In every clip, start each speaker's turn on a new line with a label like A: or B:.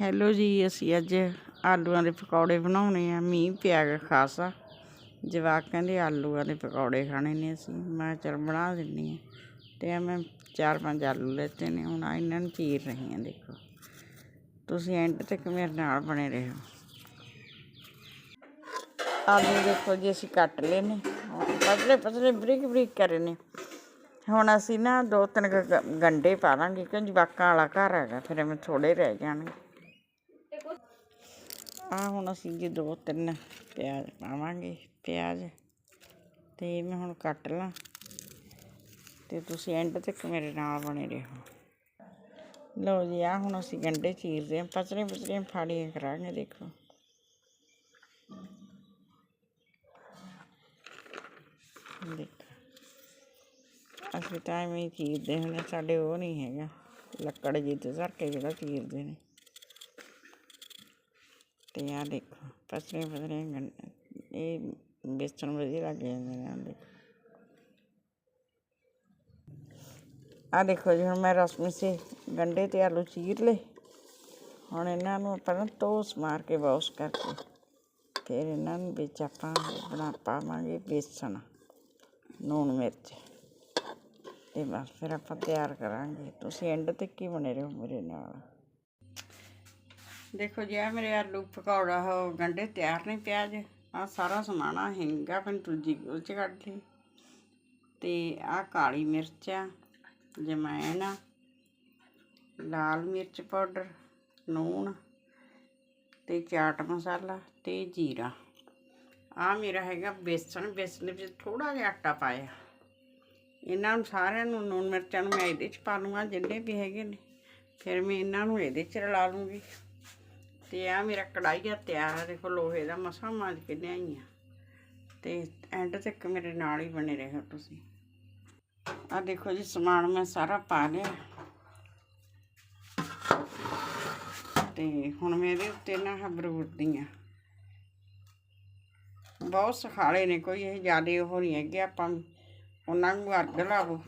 A: Hello ਜੀ, ਅਸੀਂ ਅੱਜ ਆਲੂਆਂ ਦੇ ਪਕੌੜੇ ਬਣਾਉਣੇ ਆ, ਮੀਂਹ ਪਿਆ ਗਾ ਖਾਸਾ। ਜਵਾਕ ਕਹਿੰਦੇ ਆਲੂਆਂ ਦੇ ਪਕੌੜੇ ਖਾਣੇ ਨੇ ਅਸੀਂ। ਮੈਂ ਕਿਹਾ ਚੱਲ ਬਣਾ ਦਿੰਨੀ ਆ। ਤੇ ਆ ਮੈਂ ਚਾਰ ਪੰਜ ਆਲੂ ਲੈਤੇ ਨੇ, ਹੁਣ ਆਹ ਇਹਨਾਂ ਨੂੰ ਚੀਰ ਰਹੀ ਆ, ਦੇਖੋ। ਤੁਸੀਂ ਐਂਡ ਤੱਕ ਮੇਰੇ ਨਾਲ ਬਣੇ ਰਹੋ। ਆਲੂ ਦੇਖੋ ਜੀ, ਅਸੀਂ ਕੱਟ ਲਏ ਨੇ। ਪਤਲੇ ਪਤਲੇ ਬਰੀਕ ਬਰੀਕ ਕਰੇ ਨੇ। ਹੁਣ ਅਸੀਂ ਨਾ ਦੋ ਤਿੰਨ ਕੁ ਗ- ਗੰਢੇ ਪਾ ਲਾਂਗੇ ਕਿਉਂ ਜਵਾਕਾਂ ਵਾਲਾ ਘਰ ਹੈਗਾ, ਫਿਰ ਐਵੇਂ ਥੋੜੇ ਰਹਿ ਜਾਣਗੇ। ਆ ਹੁਣ ਅਸੀਂ ਜੀ ਦੋ ਤਿੰਨ ਪਿਆਜ਼ ਪਾਵਾਂਗੇ, ਪਿਆਜ਼ ਤੇ ਮੈਂ ਹੁਣ ਕੱਟ ਲਾਂ। ਤੇ ਤੁਸੀਂ ਐਂਡ ਤੱਕ ਮੇਰੇ ਨਾਲ ਬਣੇ ਰਹੋ। ਲਓ ਜੀ ਆ ਹੁਣ ਅਸੀਂ ਗੰਢੇ ਚੀਰਦੇ ਹਾਂ ਪਤਲੇ ਪਤਲੇ ਫਾੜੀਆਂ ਕਰਾਂਗੇ, ਦੇਖੋ। ਦੇਖੋ, ਅਸੀਂ ਤਾਂ ਐਵੇਂ ਹੀ ਚੀਰਦੇ ਹੁੰਦੇ ਸਾਡੇ ਉਹ ਨਹੀਂ ਹੈਗਾ, ਲੱਕੜ ਜੀ ਤੇ ਧਰ ਕੇ ਜਿਹੜਾ ਚੀਰਦੇ ਨੇ। ਅਤੇ ਆਹ ਦੇਖੋ, ਪਤਲੇ ਪਤਲੇ ਗੰ ਇਹ ਬੇਸਣ ਵਧੀਆ ਲੱਗ ਜਾਂਦੇ ਨੇ ਆ ਦੇਖੋ। ਆ ਦੇਖੋ ਜੀ, ਹੁਣ ਮੈਂ ਰਸਮੀ ਸੇ ਗੰਡੇ ਤੇ ਆਲੂ ਚੀਰ ਲਏ। ਹੁਣ ਇਹਨਾਂ ਨੂੰ ਆਪਾਂ ਨਾ ਤੋਸ ਮਾਰ ਕੇ ਵਾਸ਼ ਕਰਕੇ ਫਿਰ ਇਹਨਾਂ ਨੂੰ ਵਿੱਚ ਆਪਾਂ ਬਣਾ ਪਾਵਾਂਗੇ ਬੇਸਣ ਨੂਣ ਮਿਰਚ। ਤੇ ਬਸ ਫਿਰ ਆਪਾਂ ਤਿਆਰ ਕਰਾਂਗੇ। ਤੁਸੀਂ ਐਂਡ ਤੱਕ ਹੀ ਬਣੇ ਰਹੋ ਮੇਰੇ ਨਾਲ? ਦੇਖੋ ਜੀ ਆ ਮੇਰੇ ਆਲੂ ਪਕੌੜਾ ਹੋ ਗੰਡੇ ਤਿਆਰ ਨੇ ਪਿਆਜ਼। ਆ ਸਾਰਾ ਸਮਾਨ ਆ ਹਿੰਗਾ ਮੈਂ ਦੂਜੀ ਗੋਲ ਚ ਕੱਢ ਲਈ। ਤੇ ਆ ਕਾਲੀ ਮਿਰਚ ਆ ਜਮੈਣ ਆ, ਲਾਲ ਮਿਰਚ ਪਾਊਡਰ ਨੂਣ ਤੇ ਚਾਟ ਮਸਾਲਾ ਤੇ ਜੀਰਾ। ਆ ਮੇਰਾ ਹੈਗਾ ਬੇਸਣ ਬੇਸਣ ਦੇ ਵਿੱਚ ਥੋੜਾ ਜਿਹਾ ਆਟਾ ਪਾਇਆ। ਇਹਨਾਂ ਨੂੰ ਸਾਰਿਆਂ ਨੂੰ ਨੂਣ ਮਿਰਚਾਂ ਨੂੰ ਮੈਂ ਇਹਦੇ ਚ ਪਾ ਲੂੰਗਾ, ਜਿੰਨੇ ਵੀ ਹੈਗੇ ਨੇ। ਫਿਰ ਮੈਂ ਇਹਨਾਂ ਨੂੰ ਇਹਦੇ ਚ ਰਲਾ ਲੂੰਗੀ। ਤੇ ਆ ਮੇਰਾ ਕੜਾਈ ਤਿਆਰ ਆ, ਦੇਖੋ ਲੋਹੇ ਦਾ ਮਸਾਂ ਮਾਂਜ ਕੇ ਲਿਆਈ ਆ ਤੇ ਐਂਡ ਤੱਕ ਮੇਰੇ ਨਾਲ ਹੀ ਬਣੇ ਰਹੋ ਤੁਸੀਂ। ਆ ਦੇਖੋ ਜੀ, ਸਮਾਨ ਮੈਂ ਸਾਰਾ ਪਾ ਲਿਆ। ਤੇ ਹੁਣ ਮੈਂ ਇਹਦੇ ਉੱਤੇ ਨਾ ਹਬਰੂਟਦੀ ਆ। ਬਹੁਤ ਸਖਾਲੇ ਨੇ, ਕੋਈ ਇਹ ਜਿਆਦੇ ਉਹ ਨਹੀਂ ਹੈਗੇ, ਆਪਾਂ ਉਹਨਾਂ ਨੂੰ ਅੱਗ ਲਾਵੋ।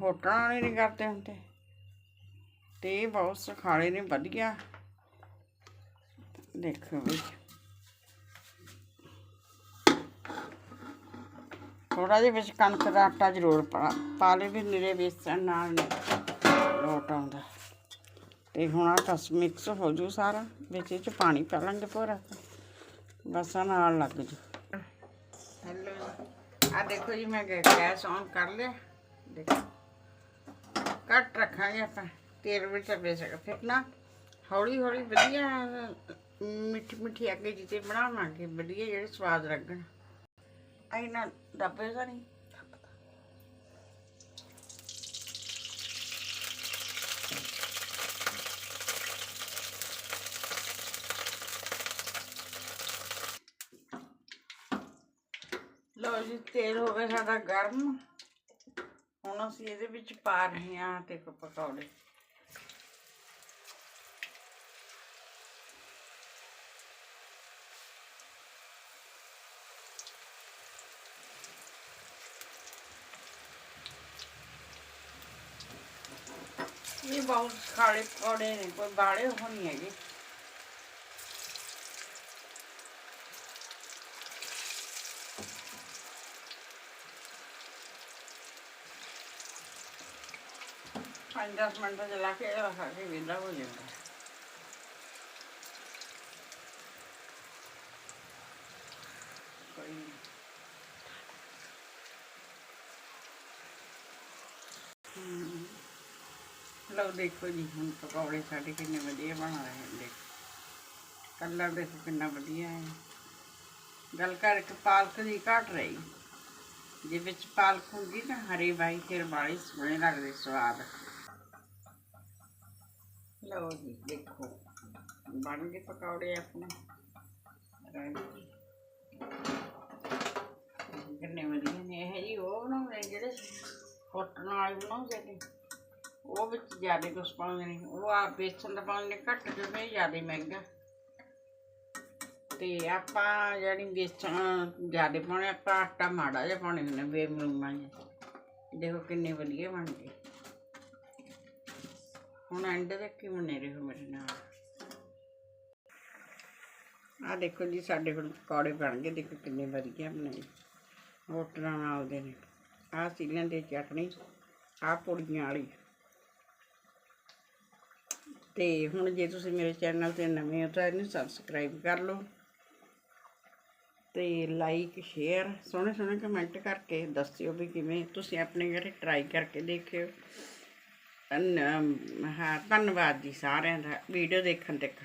A: ਹੋਟਲਾਂ ਵਾਲੇ ਨਹੀਂ ਕਰਦੇ ਹੁੰਦੇ। ਤੇ ਇਹ ਬਹੁਤ ਸਖਾਲੇ ਨੇ, ਵਧੀਆ। ਦੇਖੋ ਵੀ। ਥੋੜਾ ਜਿਹਾ ਵਿੱਚ ਕਣਕ ਦਾ ਆਟਾ ਜ਼ਰੂਰ ਪਾ ਪਾ ਲੈ ਵੀ ਨਿਰੇ ਬੇਸਣ ਨਾਲ ਲੋਟ ਆਉਂਦਾ। ਤੇ ਹੁਣ ਆ ਮਿਕਸ ਹੋ ਜੂ ਸਾਰਾ, ਵਿੱਚ ਇਹ ਚ ਪਾਣੀ ਪਾ ਲਾਂਗੇ ਪੂਰਾ। ਬਸ ਆਹ ਨਾਲ ਲੱਗ ਜੂ। ਹੈਲੋ ਆ ਦੇਖੋ ਜੀ, ਮੈਂ ਗੈਸ ਔਨ ਕਰ ਲਿਆ। ਦੇਖੋ। ਕੱਟ ਰੱਖਾਂਗੇ ਆਪਾਂ। ਤੇਲ ਵਿੱਚ ਬੇਸਕ ਫਿਰ ਨਾ ਹੌਲੀ ਹੌਲੀ ਵਧੀਆ ਮਿੱਠੀ ਮਿੱਠੀ ਅੱਗੇ ਜਿੱਤੇ ਬਣਾਵਾਂਗੇ ਵਧੀਆ ਜਿਹੜੇ ਸਵਾਦ ਲੱਗਣ। ਆਈ ਨਾ ਦੱਬੇ ਨਹੀਂ, ਲਓ ਜੀ, ਤੇਲ ਹੋ ਗਿਆ ਸਾਡਾ ਗਰਮ। ਹੁਣ ਅਸੀਂ ਇਹਦੇ ਵਿੱਚ ਪਾ ਰਹੇ ਹਾਂ ਤੇ ਪਕੌੜੇ। ਇਹ ਬਹੁਤ ਖਾਲੇ ਪਕੌੜੇ ਨੇ ਕੋਈ ਬਾੜੇ ਉਹ ਨਹੀਂ ਹੈਗੇ ਪੰਜ ਦਸ ਮਿੰਟ ਜਲਾ ਕੇ ਇਹਦਾ ਖਾ ਕੇ ਵਿਹਲਾ ਹੋ ਜਾਂਦਾ ਕੋਈ ਨਹੀਂ ਲਓ ਦੇਖੋ ਜੀ, ਹੁਣ ਪਕੌੜੇ ਸਾਡੇ ਕਿੰਨੇ ਵਧੀਆ ਬਣ ਰਹੇ ਨੇ ਕਲਰ ਦੇਖੋ ਕਿੰਨਾ ਵਧੀਆ ਹੈ। ਗੱਲ ਕਰ ਪਾਲਕ ਦੀ ਘਟ ਰਹੀ। ਜੇ ਵਿੱਚ ਪਾਲਕ ਹੁੰਦੀ ਨਾ ਹਰੀ ਬਾਈ ਫਿਰ ਬਾੜੀ ਸੋਹਣੇ ਲੱਗਦੇ, ਸਵਾਦ। ਲਓ ਜੀ, ਦੇਖੋ। ਬਣ ਗਏ ਪਕੌੜੇ ਆਪਣੇ। ਕਿੰਨੇ ਵਧੀਆ ਨੇ। ਇਹ ਜੀ ਉਹ ਬਣਾਉਂਦੇ ਜਿਹੜੇ ਫੁੱਟਣ ਵਾਲੇ ਬਣਾਉਂਦੇ ਨੇ। ਉਹ ਵਿੱਚ ਜ਼ਿਆਦਾ ਕੁਛ ਪਾਉਂਦੇ ਨੇ ਉਹ ਆ ਬੇਸਣ ਦਾ ਪਾਉਂਦੇ ਘੱਟ ਜਿਵੇਂ ਜ਼ਿਆਦਾ ਮਹਿੰਗਾ। ਤੇ ਆਪਾਂ ਜਿਹੜੀ ਬੇਸਣ ਜ਼ਿਆਦਾ ਪਾਉਣੇ, ਆਪਾਂ ਆਟਾ ਮਾੜਾ ਜਿਹਾ ਪਾਉਣੇ ਹੁੰਦੇ ਬੇਮਲੂਮਾ ਜਿਹਾ। ਦੇਖੋ ਕਿੰਨੇ ਵਧੀਆ ਬਣ ਗਏ ਹੁਣ ਐਂਡ ਤੱਕ ਹੀ ਬਣੇ ਰਹੋ ਮੇਰੇ ਨਾਲ। ਆ ਦੇਖੋ ਜੀ, ਸਾਡੇ ਕੋਲ ਪਕੌੜੇ ਬਣ ਗਏ, ਦੇਖੋ ਕਿੰਨੇ ਵਧੀਆ ਬਣੇ। ਹੋਟਲਾਂ ਨਾਲ ਦੇ ਨੇ। ਆ ਸੀਲਾਂ ਦੀ ਚਟਣੀ ਆ ਪੁੜੀਆਂ ਵਾਲੀ। ਤੇ ਹੁਣ ਜੇ ਤੁਸੀਂ ਮੇਰੇ ਚੈਨਲ ਤੇ ਨਵੇਂ ਹੋ ਤਾਂ ਇਹਨੂੰ ਸਬਸਕ੍ਰਾਈਬ ਕਰ ਲਓ ਤੇ ਲਾਈਕ ਸ਼ੇਅਰ ਸੋਹਣੇ ਸੋਹਣੇ ਕਮੈਂਟ ਕਰਕੇ ਦੱਸਿਓ ਵੀ ਕਿਵੇਂ ਤੁਸੀਂ ਆਪਣੇ ਘਰੇ ਟਰਾਈ ਕਰਕੇ ਦੇਖਿਓ। ਹਾਂ, ਧੰਨਵਾਦ ਜੀ ਸਾਰਿਆਂ ਦਾ ਵੀਡੀਓ ਦੇਖਣ ਤੱਕ।